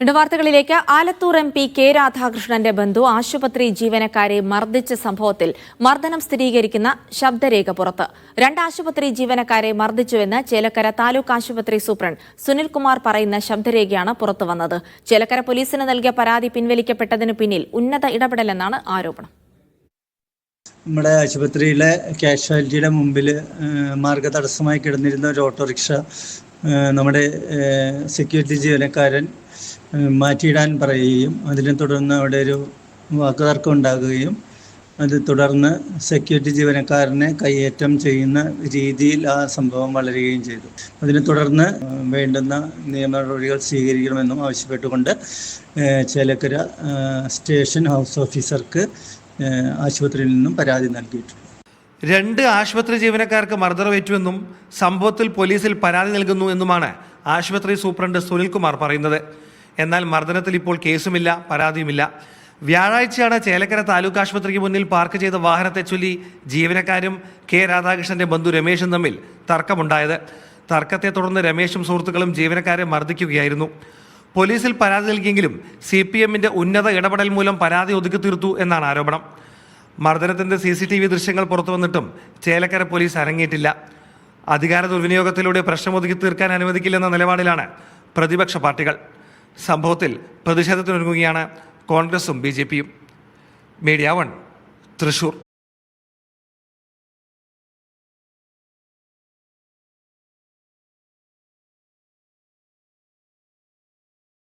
ഇടവാർത്തകളിലേക്ക് Alathur M P K രാധാകൃഷ്ണന്റെ ബന്ധു ആശുപത്രി ജീവനക്കാരെ മർദ്ദിച്ച സംഭവത്തിൽ മർദ്ദനം സ്ഥിരീകരിക്കുന്ന ശബ്ദരേഖ പുറത്ത്. രണ്ട് ആശുപത്രി ജീവനക്കാരെ മർദ്ദിച്ചുവെന്ന് ചേലക്കര താലൂക്ക് ആശുപത്രി സൂപ്രണ്ട് സുനിൽകുമാർ പറയുന്ന ശബ്ദരേഖയാണ് പുറത്തുവന്നത്. ചേലക്കര പോലീസിന് നൽകിയ പരാതി പിൻവലിക്കപ്പെട്ടതിനു പിന്നിൽ ഉന്നത ഇടപെടലെന്നാണ് ആരോപണം. നമ്മുടെ ആശുപത്രിയിലെ കാഷ്വാലിറ്റിയുടെ മുമ്പിൽ മാർഗ തടസ്സമായി കിടന്നിരുന്ന ഒരു ഓട്ടോറിക്ഷ നമ്മുടെ സെക്യൂരിറ്റി ജീവനക്കാരൻ മാറ്റിയിടാൻ പറയുകയും അതിനെ തുടർന്ന് അവിടെ ഒരു വാക്കുതർക്കം ഉണ്ടാകുകയും അത് തുടർന്ന് സെക്യൂരിറ്റി ജീവനക്കാരനെ കൈയേറ്റം ചെയ്യുന്ന രീതിയിൽ ആ സംഭവം വളരുകയും ചെയ്തു. അതിനെ തുടർന്ന് വേണ്ടുന്ന നിയമ നടപടികൾ സ്വീകരിക്കണമെന്നും ആവശ്യപ്പെട്ടുകൊണ്ട് ചേലക്കര സ്റ്റേഷൻ ഹൗസ് ഓഫീസർക്ക് ആശുപത്രിയിൽ നിന്നും പരാതി നൽകിയിട്ടുണ്ട്. രണ്ട് ആശുപത്രി ജീവനക്കാർക്ക് മർദ്ദനമേറ്റുവെന്നും സംഭവത്തിൽ പോലീസിൽ പരാതി നൽകുന്നു എന്നുമാണ് ആശുപത്രി സൂപ്രണ്ട് സുനിൽകുമാർ പറയുന്നത്. എന്നാൽ മർദ്ദനത്തിൽ ഇപ്പോൾ കേസുമില്ല പരാതിയുമില്ല. വ്യാഴാഴ്ചയാണ് ചേലക്കര താലൂക്ക് ആശുപത്രിക്ക് മുന്നിൽ പാർക്ക് ചെയ്ത വാഹനത്തെ ചൊല്ലി ജീവനക്കാരും കെ രാധാകൃഷ്ണന്റെ ബന്ധു രമേശും തമ്മിൽ തർക്കമുണ്ടായത്. തർക്കത്തെ തുടർന്ന് രമേശും സുഹൃത്തുക്കളും ജീവനക്കാരെ മർദ്ദിക്കുകയായിരുന്നു. പോലീസിൽ പരാതി നൽകിയെങ്കിലും സി പി എമ്മിന്റെ ഉന്നത ഇടപെടൽ മൂലം പരാതി ഒതുക്കി തീർത്തു എന്നാണ് ആരോപണം. മർദ്ദനത്തിന്റെ സി സി ടി വി ദൃശ്യങ്ങൾ പുറത്തു വന്നിട്ടും ചേലക്കര പോലീസ് അരങ്ങിയിട്ടില്ല അധികാര ദുർവിനിയോഗത്തിലൂടെ പ്രശ്നം ഒതുക്കി തീർക്കാൻ അനുവദിക്കില്ലെന്ന നിലപാടിലാണ് പ്രതിപക്ഷ പാർട്ടികൾ. സംഭവത്തിൽ പ്രതിഷേധത്തിനൊരുങ്ങുകയാണ് കോൺഗ്രസും ബി ജെ പിയും. Media one Thrissur.